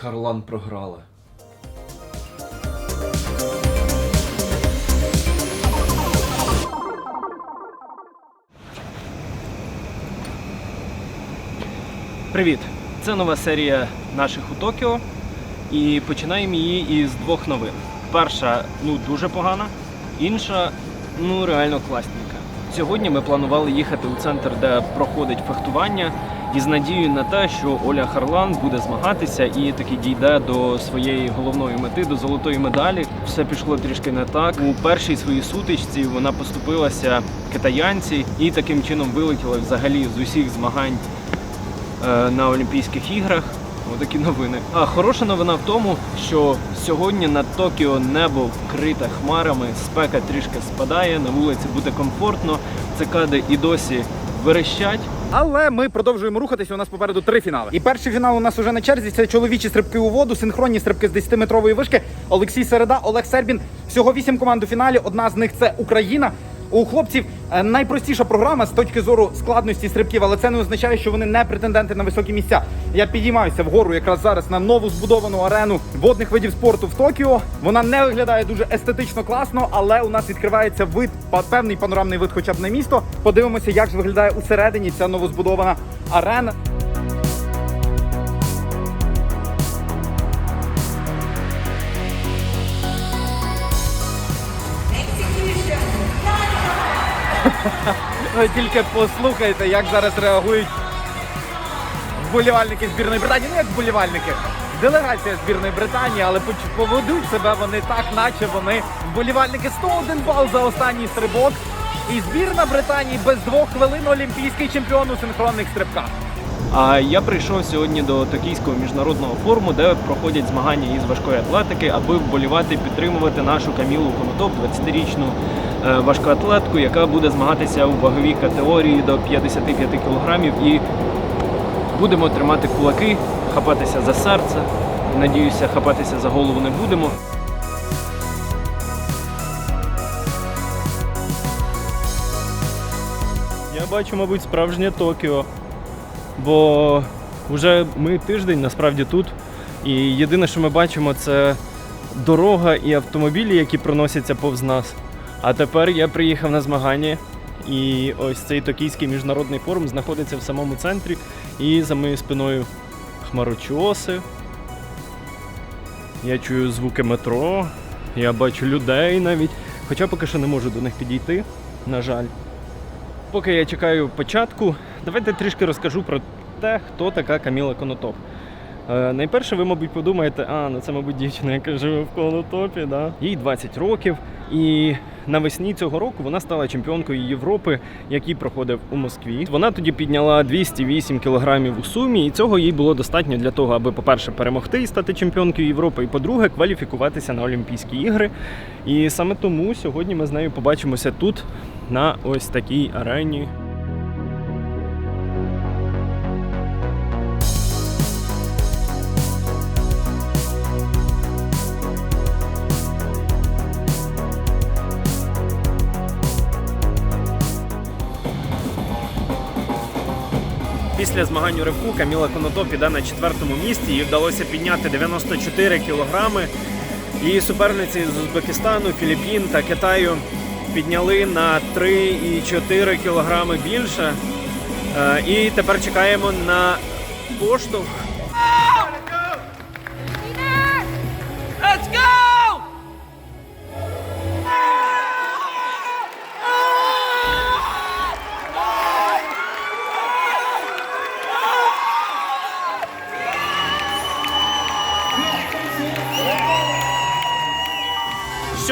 Харлан програла. Привіт! Це нова серія наших у Токіо. І починаємо її із двох новин. Перша ну дуже погана, інша ну реально класненька. Сьогодні ми планували їхати у центр, де проходить фехтування, із надією на те, що Оля Харлан буде змагатися і таки дійде до своєї головної мети, до золотої медалі. Все пішло трішки не так. У першій своїй сутичці вона поступилася китаянці і таким чином вилетіла взагалі з усіх змагань е, на Олімпійських іграх. Отакі новини. А хороша новина в тому, що сьогодні над Токіо небо вкрите хмарами, спека трішки спадає, на вулиці буде комфортно, цикади і досі верещать. Але ми продовжуємо рухатися. У нас попереду три фінали. І перший фінал у нас уже на черзі. Це чоловічі стрибки у воду, синхронні стрибки з 10-метрової вишки. Олексій Середа, Олег Сербін. Всього вісім команд у фіналі. Одна з них це Україна. У хлопців е, найпростіша програма з точки зору складності стрибків, але це не означає, що вони не претенденти на високі місця. Я підіймаюся вгору якраз зараз на нову збудовану арену водних видів спорту в Токіо. Вона не виглядає дуже естетично класно, але у нас відкривається вид, певний панорамний вид, хоча б на місто. Подивимося, як ж виглядає усередині ця новозбудована арена. Ви тільки послухайте, як зараз реагують вболівальники збірної Британії. Ну як вболівальники, делегація збірної Британії, але поведуть себе вони так, наче вони вболівальники 101 бал за останній стрибок. І збірна Британії без двох хвилин олімпійський чемпіон у синхронних стрибках. А я прийшов сьогодні до Токійського міжнародного форуму, де проходять змагання із важкої атлетики, аби вболівати, підтримувати нашу Камілу Конотоп, 20-річну е, важкоатлетку, яка буде змагатися у ваговій категорії до 55 кілограмів. І будемо тримати кулаки, хапатися за серце. Надіюся, хапатися за голову не будемо. Я бачу, мабуть, справжнє Токіо. Бо вже ми тиждень насправді тут. І єдине, що ми бачимо, це дорога і автомобілі, які проносяться повз нас. А тепер я приїхав на змагання, і ось цей токійський міжнародний форум знаходиться в самому центрі. І за моєю спиною хмарочоси. Я чую звуки метро, я бачу людей навіть. Хоча поки що не можу до них підійти, на жаль. Поки я чекаю початку, давайте трішки розкажу про те, хто така Каміла Конотоп. Е, найперше, ви, мабуть, подумаєте, а, ну це, мабуть, дівчина, яка живе в Конотопі, да? їй 20 років. І навесні цього року вона стала чемпіонкою Європи, який проходив у Москві. Вона тоді підняла 208 кілограмів у сумі, і цього їй було достатньо для того, аби, по-перше, перемогти і стати чемпіонкою Європи, і по-друге, кваліфікуватися на Олімпійські ігри. І саме тому сьогодні ми з нею побачимося тут, на ось такій арені. Після змагань у ривку Каміла Конотоп іде на четвертому місці. Їй вдалося підняти 94 кілограми. Її суперниці з Узбекистану, Філіппін та Китаю підняли на 3,4 кілограми більше. Е, І тепер чекаємо на поштовх.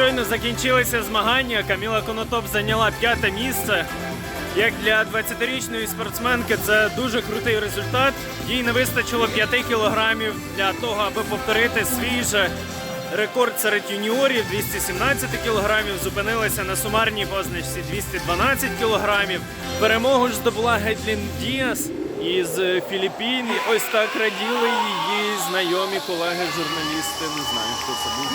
Щойно закінчилися змагання. Каміла Конотоп зайняла п'яте місце. Як для 20-річної спортсменки це дуже крутий результат. Їй не вистачило 5 кілограмів для того, аби повторити свій же рекорд серед юніорів 217 кілограмів. Зупинилася на сумарній позначці 212 кілограмів. Перемогу ж здобула Гедлін Діас із Філіппін. І Ось так раділи її знайомі колеги, журналісти. Не знаю, хто це був.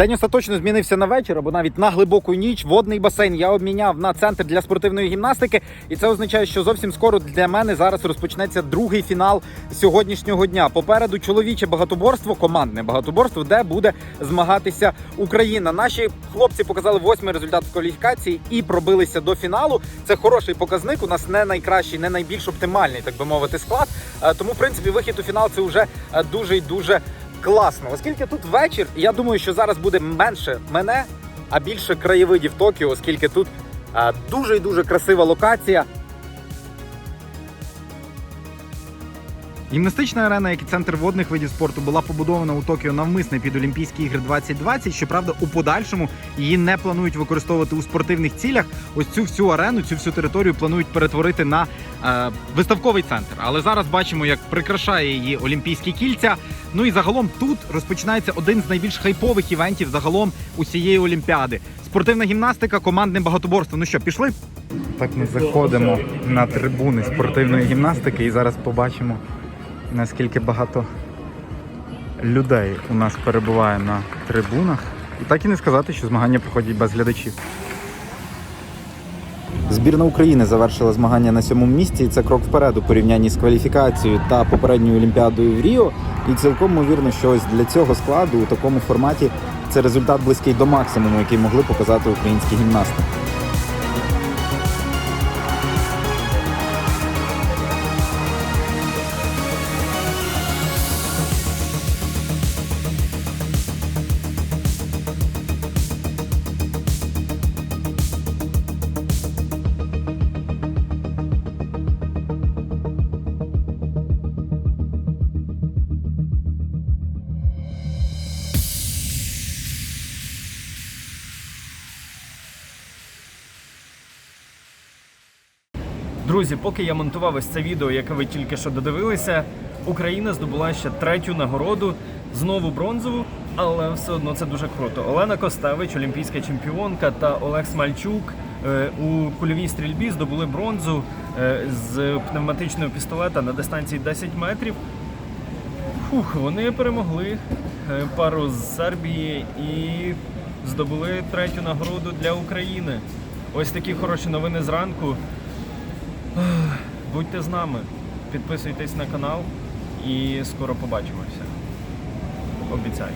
День остаточно змінився на вечір або навіть на глибоку ніч. Водний басейн я обміняв на центр для спортивної гімнастики, і це означає, що зовсім скоро для мене зараз розпочнеться другий фінал сьогоднішнього дня. Попереду чоловіче багатоборство, командне багатоборство, де буде змагатися Україна. Наші хлопці показали восьмий результат в кваліфікації і пробилися до фіналу. Це хороший показник. У нас не найкращий, не найбільш оптимальний, так би мовити, склад. Е, Тому, в принципі, вихід у фінал це вже е, дуже і дуже класно. Оскільки тут вечір, я думаю, що зараз буде менше мене, а більше краєвидів Токіо, оскільки тут е, дуже і дуже красива локація. Гімнастична арена, як і центр водних видів спорту, була побудована у Токіо навмисне під Олімпійські ігри 2020. Щоправда, у подальшому її не планують використовувати у спортивних цілях. Ось цю всю арену, цю всю територію планують перетворити на е, виставковий центр. Але зараз бачимо, як прикрашає її олімпійські кільця. Ну і загалом тут розпочинається один з найбільш хайпових івентів загалом усієї олімпіади. Спортивна гімнастика, командне багатоборство. Ну що, пішли? Так ми заходимо на трибуни спортивної гімнастики і зараз побачимо, наскільки багато людей у нас перебуває на трибунах. І так і не сказати, що змагання проходять без глядачів. Збірна України завершила змагання на сьомому місці. і Це крок вперед у порівнянні з кваліфікацією та попередньою олімпіадою в Ріо. І цілком ймовірно, що ось для цього складу у такому форматі це результат близький до максимуму, який могли показати українські гімнасти. Друзі, поки я монтував ось це відео, яке ви тільки що додивилися, Україна здобула ще третю нагороду, знову бронзову, але все одно це дуже круто. Олена Костевич, олімпійська чемпіонка, та Олег Смальчук е, у кульовій стрільбі здобули бронзу е, з пневматичного пістолета на дистанції 10 метрів. Фух, вони перемогли е, пару з Сербії і здобули третю нагороду для України. Ось такі хороші новини зранку. Будьте з нами, підписуйтесь на канал і скоро побачимося. Обіцяю.